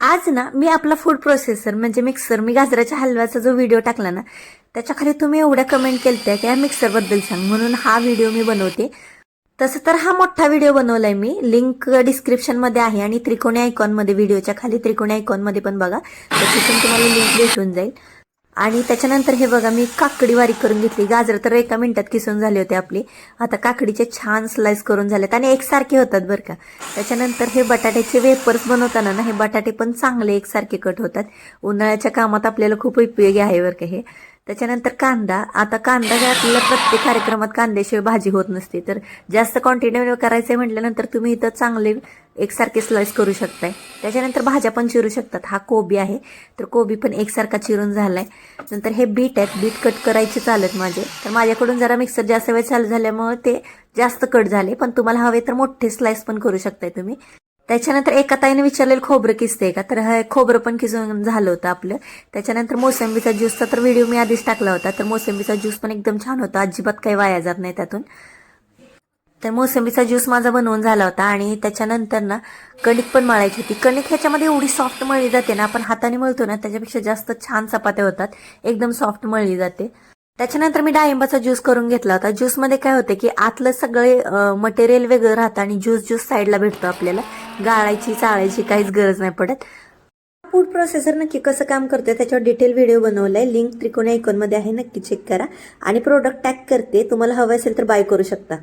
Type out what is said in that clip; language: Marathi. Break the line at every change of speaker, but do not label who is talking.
आज ना मी आपला फूड प्रोसेसर म्हणजे मिक्सर मी गाजराच्या हलव्याचा जो व्हिडिओ टाकला ना त्याच्याखाली तुम्ही एवढ्या कमेंट केलत्या की या मिक्सरबद्दल सांग. म्हणून हा व्हिडिओ मी बनवते. तसं तर हा मोठा व्हिडिओ बनवलाय मी. लिंक डिस्क्रिप्शनमध्ये आहे आणि त्रिकोणी आयकॉनमध्ये व्हिडिओच्या खाली त्रिकोणी आयकॉनमध्ये पण बघा. तर पण तुम्हाला लिंक भेटून जाईल. आणि त्याच्यानंतर हे बघा मी काकडी बारीक करून घेतली. गाजर तर एका मिनिटात किसून झाले होते आपले. आता काकडीचे छान स्लाइस करून झालेत आणि एकसारखे होतात बरं का. त्याच्यानंतर हे बटाट्याचे वेपर्स बनवताना ना हे बटाटे पण चांगले एकसारखे कट होतात. उन्हाळ्याच्या कामात आपल्याला खूप उपयोगी आहे बरं का हे. त्याच्यानंतर कांदा. आता कांदा काय आपल्याला प्रत्येक कार्यक्रमात कांद्याशिवाय भाजी होत नसते. तर जास्त क्वांटिटी करायचं म्हटल्यानंतर तुम्ही इथं चांगले एकसारखे स्लाइस करू शकताय. त्याच्यानंतर भाज्या पण चिरू शकतात. हा कोबी आहे. तर कोबी पण एकसारखा चिरून झालाय. नंतर हे बीट आहेत. बीट कट करायचे चालत माझे. तर माझ्याकडून जरा मिक्सर जास्त वेळ चालू झाल्यामुळे ते जास्त कट झाले. पण तुम्हाला हवे तर मोठे स्लाइस पण करू शकताय तुम्ही. त्याच्यानंतर एका ताईने विचारलेलं खोबरं किसते का? तर हे खोबरं पण किसून झालं होतं आपलं. त्याच्यानंतर मोसंबीचा ज्यूसचा तर व्हिडिओ मी आधीच टाकला होता. तर मोसंबीचा ज्यूस पण एकदम छान होता. अजिबात काही वाया जात नाही त्यातून. तर मोसंबीचा ज्यूस माझा बनवून झाला होता आणि त्याच्यानंतर ना कणिक पण मळायची होती. कणिक ह्याच्यामध्ये एवढी सॉफ्ट मळली जाते ना आपण हाताने मळतो ना त्याच्यापेक्षा जास्त छान चपात्या होतात. एकदम सॉफ्ट मळली जाते. त्याच्यानंतर मी डाळिंबाचा ज्यूस करून घेतला होता. ज्यूसमध्ये काय होते की आतलं सगळे मटेरियल वेगळं राहतं आणि ज्यूस ज्यूस साईडला भेटतो आपल्याला. गाळायची चाळायची काहीच गरज नाही पडत. फूड प्रोसेसर नक्की कसं काम करते त्याच्यावर डिटेल व्हिडिओ बनवलाय. लिंक त्रिकोणी आयकॉनमध्ये आहे नक्की चेक करा. आणि प्रोडक्ट टॅग करते. तुम्हाला हवं असेल तर बाय करू शकता.